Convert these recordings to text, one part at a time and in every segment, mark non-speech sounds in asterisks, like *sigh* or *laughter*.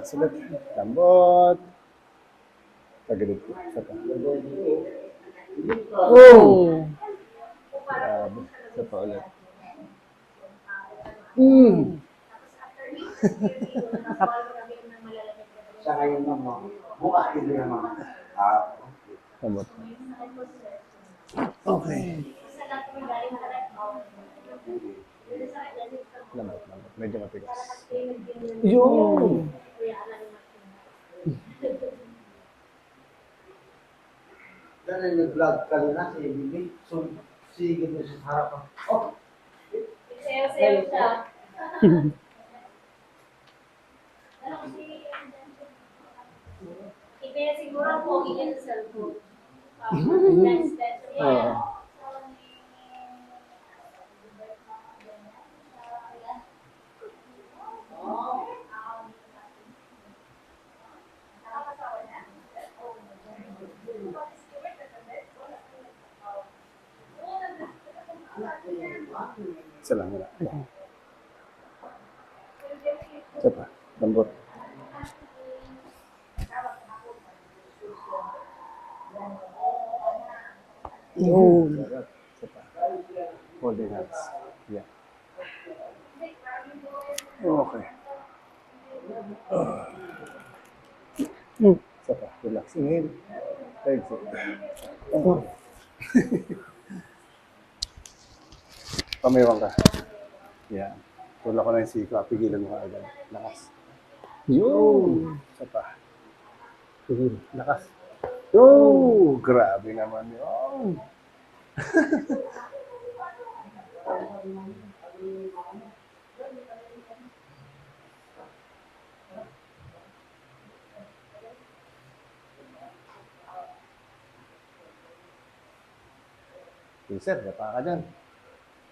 Relax ulit. Lambot. Tagilid po. Isa pa. Oh. Grabe. Isa pa ulit. Mm. Sa ngayon naman, bukas din naman. Ah, Lambot. Okay. Lambot, lambot. Medyo matigas. Yun. Dahil nag-vlog ka na si Bibi, so sige mo sa harapan. Oh, Sayo-sayo siya. *laughs* Kaya siguro po, iyan sa cellphone. That's that's Oo. Isa lang wala. Isa pa. Lambot. Yun. Isa pa. Holding hands. Yeah. Okay. Mm. Isa pa. Relax. Inhale. Exhale. Oh. *laughs* Pamiwan ka. Yeah. Tula ko na yung siko. Pigilan mo ka agad. Lakas. Yun. Isa pa. Lakas. Oh, grabe naman yun. *laughs* Sir, dapa ka dyan.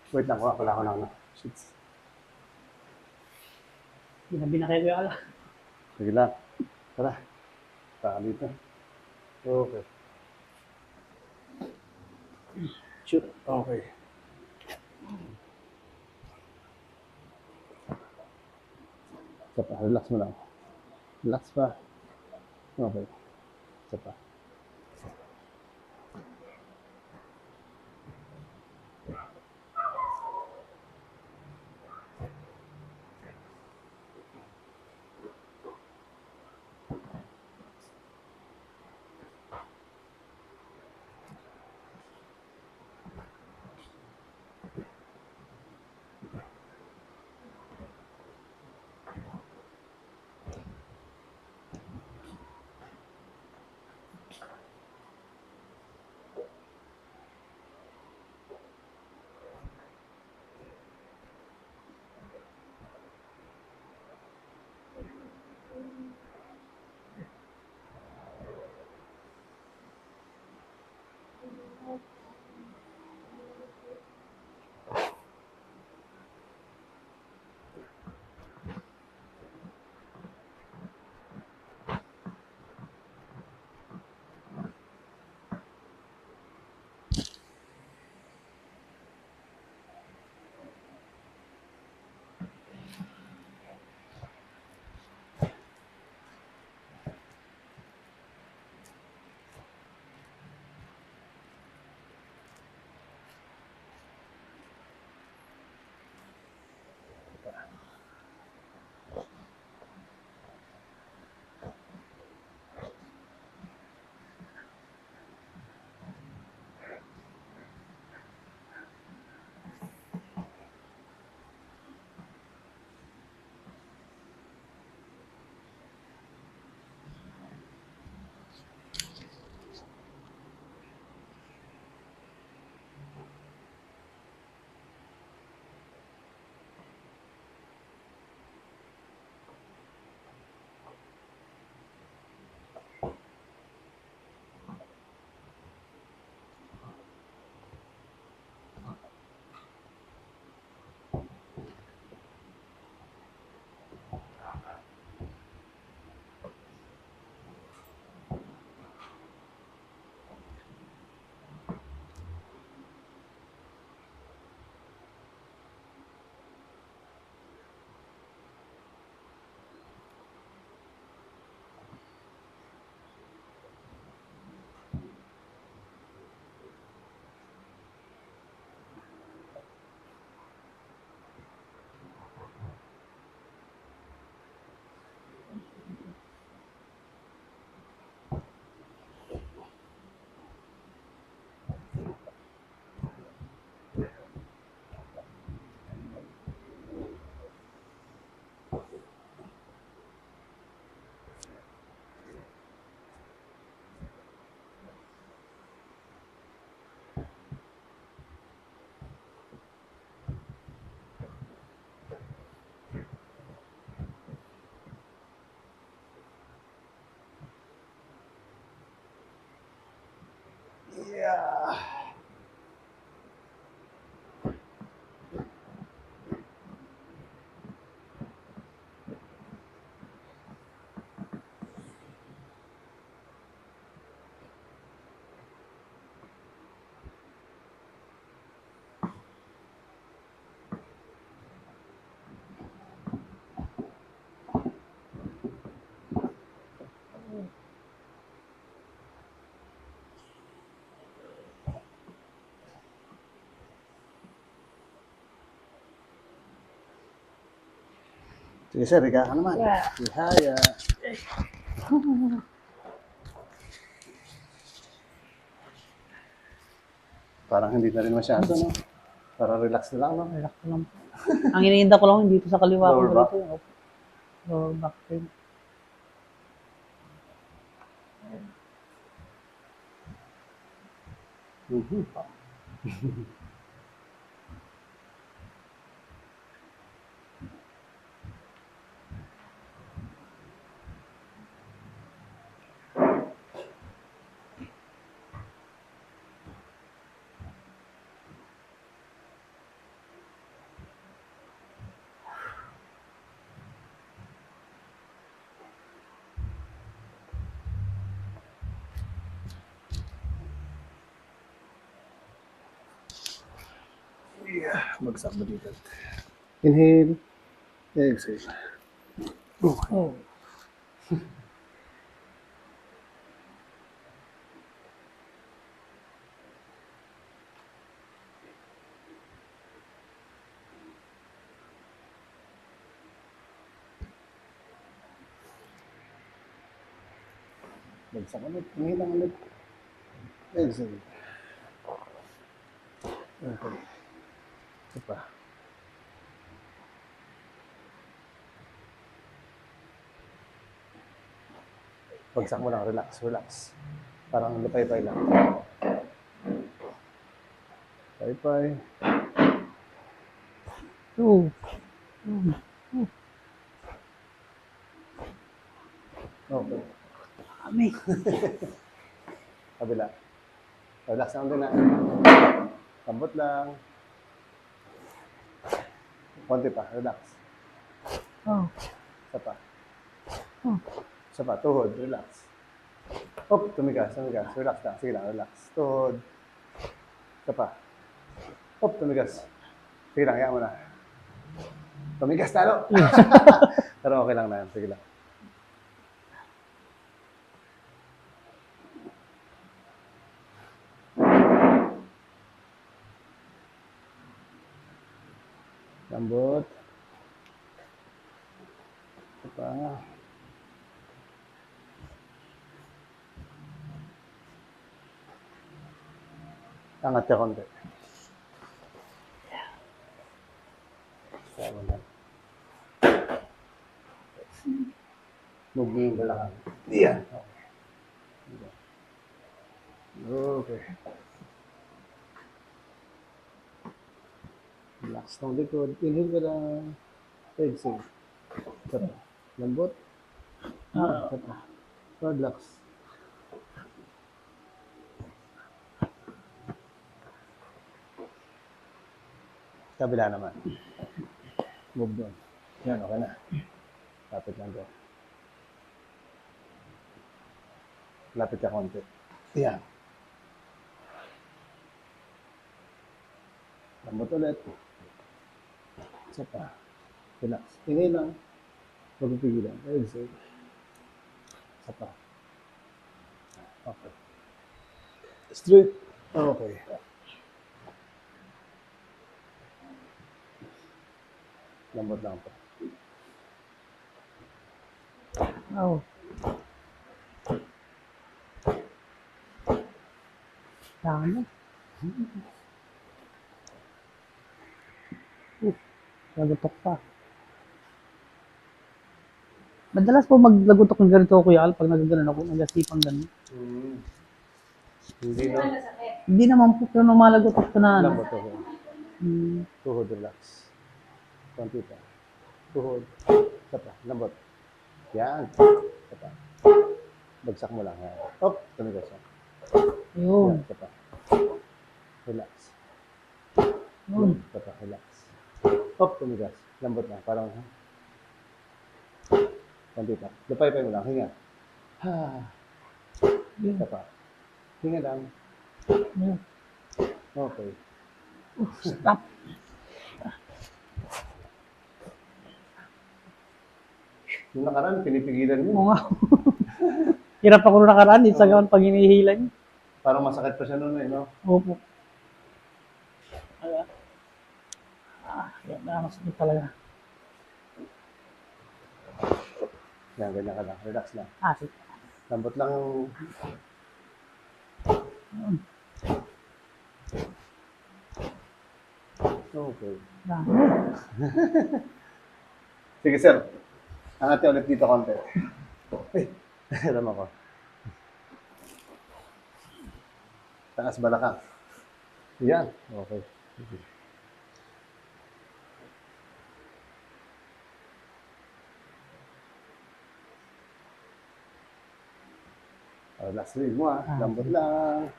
Wait lang, wala ko lang na. Sheets. Binabi na kayo ala. Sige lang. Tara. Taka dito. Okay. Shoot. Okay. Isa pa. Relax mo lang. Relax pa. Okay. Isa pa. Sige sir, ika ka naman. Yeah. Ihaya. Parang hindi na rin masyado, no? Para relax na lang, no? Relax ko lang. Ang iniinda ko lang dito sa kaliwa ko Lower back. dito. Opo. Lower back pain. Mhm. *laughs* Yeah, bagsak mo dito. Inhale. Exhale. Okay. Oh. Bagsak ulit. Inhale lang ulit. Exhale. Okay. Ito pa. Bagsak mo lang. Relax, relax. Parang lupay-pay lang. Pay-pay. Oh. Okay. Kami. *laughs* Kabila. Relax lang din na. Lambot lang. Konti pa. Relax. Oh. Isa pa. Oh. Isa pa. Tuhod. Relax. Hop. Tumigas. Tumigas. Relax lang. Sige lang. Relax. Tuhod. Isa pa. Hop. Tumigas. Sige lang. Hayaan mo na. Tumigas talo. *laughs* Pero okay lang na yan. Sige lang. Lambot. Ito pa. Angat ka konti. Sama na. Muging balakang. Yan. Okay. Okay. Relax ng likod. Inhale ka lang. Exhale. Pa. Lambot. Ah. Pa. Relax. Kabila naman. Move doon. Yan, okay na. Lapit lang doon. Lapit ka konti. Yan. Lambot ulit. Isa pa. Relax. Inhale lang. Huwag mong pigilan. Exhale. Isa pa. Okay. Straight. Okay. Lambot lang po. Oh. Dami. Uh, lagutok pa. Madalas po maglagutok ng ganito kuya Al pag nagaganon ako, nagasipang ganun. Mm. Hindi nasakit. Hindi naman po, pero lumalagutok ko na ano. Okay. Hmm. Tuhod, relax. Konti pa. Tuhod. Isa pa. Lambot. Yan. Isa pa. Bagsak mo lang. Yan. Op. Tumigas yan. Yun. Yan. Isa pa. Relax. Yun. Isa pa. Relax. Op. Tumigas. Lambot lang. Parang? Konti pa. Lupay-pay mo lang. Hinga. Ha. Isa pa. Hinga lang. Okay. Stop. Yung nakaraan, pinipigilan mo. Oo nga. *laughs* Hirap ako nung nakaraan, di sa gawan pag hinihila niya. Parang masakit pa siya noon eh, no? Opo. Ala. Yan na, masakit talaga. Yan, ganyan ka lang. Relax lang. Ah, sige. Lambot lang. Okay. Ah. Sige, sir. Angati ulit dito konti. Ay, alam ako. Taas balakang. Yan. Okay. Oh, last leg mo ah. Ah, Lambot lang.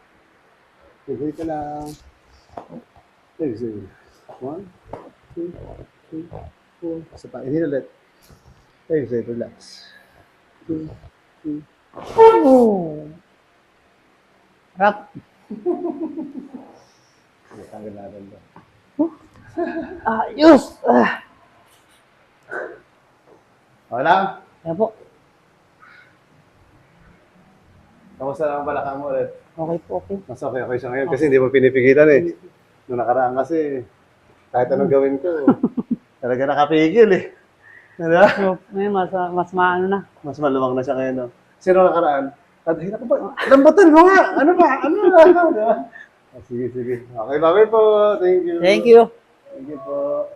Tigil ka lang. Exhale. One, two, three, four. Isa pa. Inhale ulit. Exhale. Relax. Two, three. Oh. Rap. Tanggal natin to. Ayos. Ah. Lang? Kaya po. Kamusta lang ang balakang mo ulit? Okay po, okay. Mas okay, okay siya ngayon kasi hindi mo pinipigilan eh. Noong nakaraan kasi, kahit anong gawin ko, *laughs* talaga nakapigil eh. Diba? So, ngayon, mas, mas maano na. Mas maluwag na siya ngayon. No? Sino nakaraan? At hirap ba? Lambutan mo nga! Ano ba? Ano ba? Diba? Ah, sige, sige. Okay, bye po. Thank you. Thank you. Thank you po.